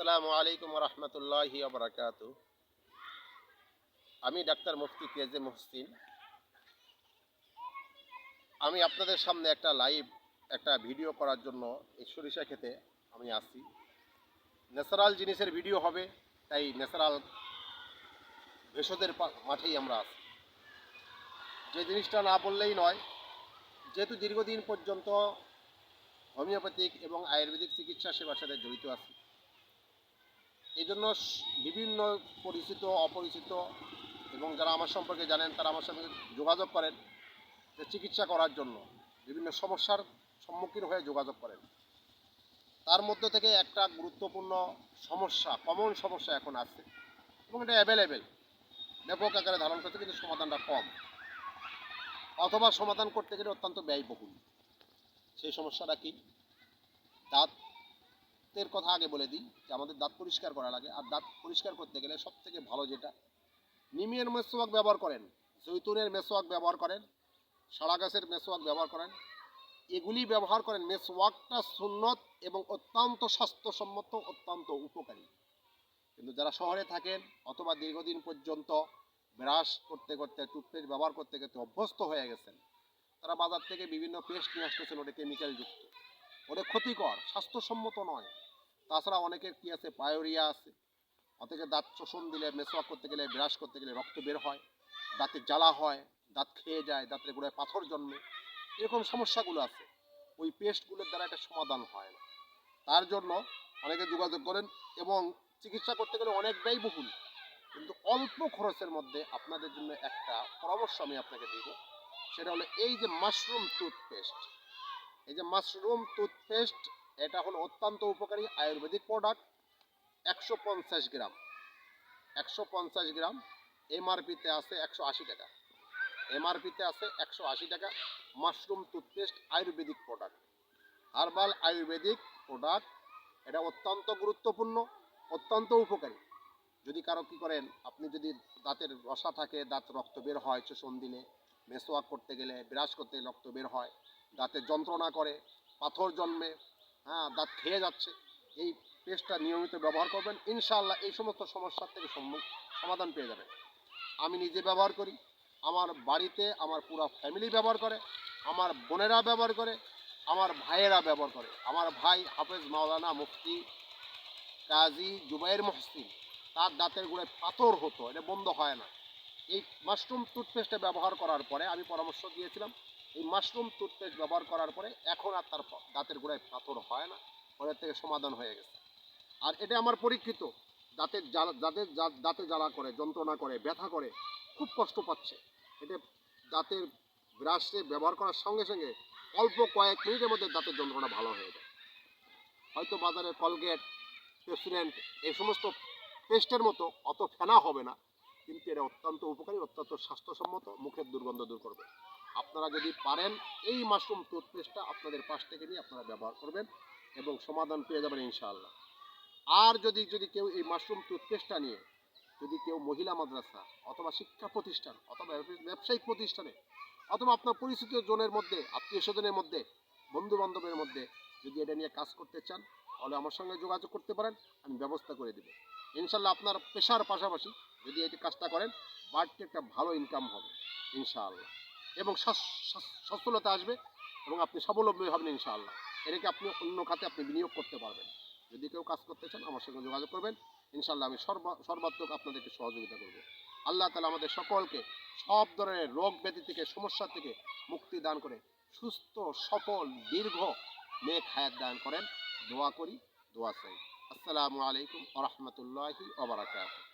আসসালামু আলাইকুম রহমতুল্লাহি আবরাকাত আমি ডাক্তার মুফতি কেজে মুহসিন। আমি আপনাদের সামনে একটা লাইভ, একটা ভিডিও করার জন্য এই সরিষা খেতে আমি আসি ন্যাচারাল জিনিসের ভিডিও হবে, তাই ন্যাচারাল ভেষজের মাঠেই আমরা আসি যে জিনিসটা না বললেই নয়, যেহেতু দীর্ঘদিন পর্যন্ত হোমিওপ্যাথিক এবং আয়ুর্বেদিক চিকিৎসা সেবার সাথে জড়িত আছি এই জন্য বিভিন্ন পরিচিত, অপরিচিত এবং যারা আমার সম্পর্কে জানেন, তারা আমার সঙ্গে যোগাযোগ করেন যে চিকিৎসা করার জন্য। বিভিন্ন সমস্যার সম্মুখীন হয়ে যোগাযোগ করেন। তার মধ্যে থেকে একটা গুরুত্বপূর্ণ সমস্যা কমন সমস্যা এখন আছে এবং এটা অ্যাভেলেবেল ব্যাপক আকারে ধারণ করতে কিন্তু সমাধানটা কম। অথবা সমাধান করতে গেলে অত্যন্ত ব্যয়বহুল। সেই সমস্যাটা কি? দাঁতের কথা আগে বলে দিই, যে আমাদের দাঁত পরিষ্কার করা লাগে। আর দাঁত পরিষ্কার করতে গেলে সব থেকে ভালো যেটা, নিমের মেসোয়াক ব্যবহার করেন, জৈতুনের মেসোয়াক ব্যবহার করেন সাড়া গাছের মেসোয়াক ব্যবহার করেন। এগুলি ব্যবহার করেন, মেসোয়াকটা সুন্নত এবং অত্যন্ত স্বাস্থ্যসম্মত, অত্যন্ত উপকারী। কিন্তু যারা শহরে থাকেন অথবা দীর্ঘদিন পর্যন্ত ব্রাশ করতে করতে, টুথপেস্ট ব্যবহার করতে করতে অভ্যস্ত হয়ে গেছেন, তারা বাজার থেকে বিভিন্ন পেস্ট নিয়ে আসতেছেন, ওটা কেমিক্যাল ওটা ক্ষতিকর, স্বাস্থ্যসম্মত নয়। তাছাড়া অনেকের কি আছে, পায়োরিয়া আছে। অনেকে দাঁত শোষণ দিলে মেসোয়াক করতে গেলে ব্রাশ করতে গেলে রক্ত বের হয়, দাঁতে জ্বালা হয়, দাঁত খেয়ে যায়, দাঁতের গোড়ায় পাথর জন্মে। এরকম সমস্যাগুলো আছে। ওই পেস্টগুলোর দ্বারা একটা সমাধান হয় না। তার জন্য অনেকে যোগাযোগ করেন এবং চিকিৎসা করতে গেলে অনেক ব্যয়বহুল। কিন্তু অল্প খরচের মধ্যে আপনাদের জন্য একটা পরামর্শ আমি আপনাকে দিব। সেটা হলো এই যে মাশরুম টুথপেস্ট এই যে মাশরুম টুথপেস্ট, এটা হলো অত্যন্ত উপকারী আয়ুর্বেদিক প্রোডাক্ট একশো পঞ্চাশ গ্রাম। একশো পঞ্চাশ গ্রাম এমআরপিতে আছে একশো আশি টাকা। এমআরপিতে আছে একশো আশি টাকা mushroom toothpaste ayurvedic product herbal ayurvedic product এটা অত্যন্ত গুরুত্বপূর্ণ, অত্যন্ত উপকারী। যদি কারও কী করেন, আপনি যদি দাঁতের রসা থাকে, দাঁত রক্ত বের হয় চোষণ দিলে মেসোয়াক করতে গেলে, ব্রাশ করতে রক্ত বের হয় দাঁতে যন্ত্রণা করে, পাথর জন্মে হ্যাঁ দাঁত খেয়ে যাচ্ছে, এই পেস্টটা নিয়মিত ব্যবহার করবেন, ইনশাআল্লাহ এই সমস্ত সমস্যার থেকে সমাধান পেয়ে যাবেন। আমি নিজে ব্যবহার করি, আমার বাড়িতে আমার পুরো ফ্যামিলি ব্যবহার করে, আমার বোনেরা ব্যবহার করে, আমার ভাইয়েরা ব্যবহার করে। আমার ভাই হাফেজ মাওলানা মুফতি কাজী জুবাইর মহসিন, তার দাঁতের গোড়ায় পাথর হতো, এটা বন্ধ হয় না। এই মাশরুম টুথপেস্টটা ব্যবহার করার পরে আমি পরামর্শ দিয়েছিলাম এই মাশরুম টুথপেস্ট ব্যবহার করার পরে এখন আর তার দাঁতের গোড়ায় পাথর হয় না। ওদের থেকে সমাধান হয়ে গেছে। আর এটা আমার পরীক্ষিত। দাঁতের জ্বালা দাঁতের দাঁতে জ্বালা করে, যন্ত্রণা করে, ব্যথা করে, খুব কষ্ট পাচ্ছে। এটা দাঁতের ব্রাশে ব্যবহার করার সঙ্গে সঙ্গে অল্প কয়েক মিনিটের মধ্যে দাঁতের যন্ত্রণা ভালো হয়ে যায়। হয়তো বাজারে কলগেট পেসিডেন্ট এই সমস্ত পেস্টের মতো অত ফেনা হবে না। কিন্তু এটা অত্যন্ত উপকারী, অত্যন্ত স্বাস্থ্যসম্মত, মুখের দুর্গন্ধ দূর করবে। আপনারা যদি পারেন, এই মাশরুম টুথপেস্টটা আপনাদের পাশ থেকে নিয়ে আপনারা ব্যবহার করবেন এবং সমাধান পেয়ে যাবেন ইনশাআল্লাহ। আর যদি যদি কেউ এই মাশরুম টুথপেস্টটা নিয়ে, যদি কেউ মহিলা মাদ্রাসা অথবা শিক্ষা প্রতিষ্ঠান অথবা ব্যবসায়িক প্রতিষ্ঠানে অথবা আপনার পরিচিত জনের মধ্যে, আত্মীয় স্বজনের মধ্যে বন্ধু বান্ধবের মধ্যে যদি এটা নিয়ে কাজ করতে চান, তাহলে আমার সঙ্গে যোগাযোগ করতে পারেন, আমি ব্যবস্থা করে দেবো। ইনশাল্লাহ আপনার পেশার পাশাপাশি যদি এই কাজটা করেন, বাড়তি একটা ভালো ইনকাম হবে, ইনশাআল্লাহ। এবং সচ্ছলতা আসবে এবং আপনি স্বাবলম্বী হবেন ইনশাআল্লাহ। এটাকে আপনি অন্য খাতে আপনি বিনিয়োগ করতে পারবেন। যদি কেউ কাজ করতে চান, আমার সঙ্গে যোগাযোগ করবেন। ইনশাআল্লাহ আমি সর্বা, সর্বাত্মক আপনাদেরকে সহযোগিতা করব। আল্লাহ তালা আমাদের সকলকে সব ধরনের রোগ ব্যাধি থেকে, সমস্যা থেকে মুক্তি দান করে সুস্থ, সফল, দীর্ঘ নেক হায়াত দান করেন। দোয়া করি, দোয়া চাই। আসসালামু আলাইকুম আ রহমতুল্লাহি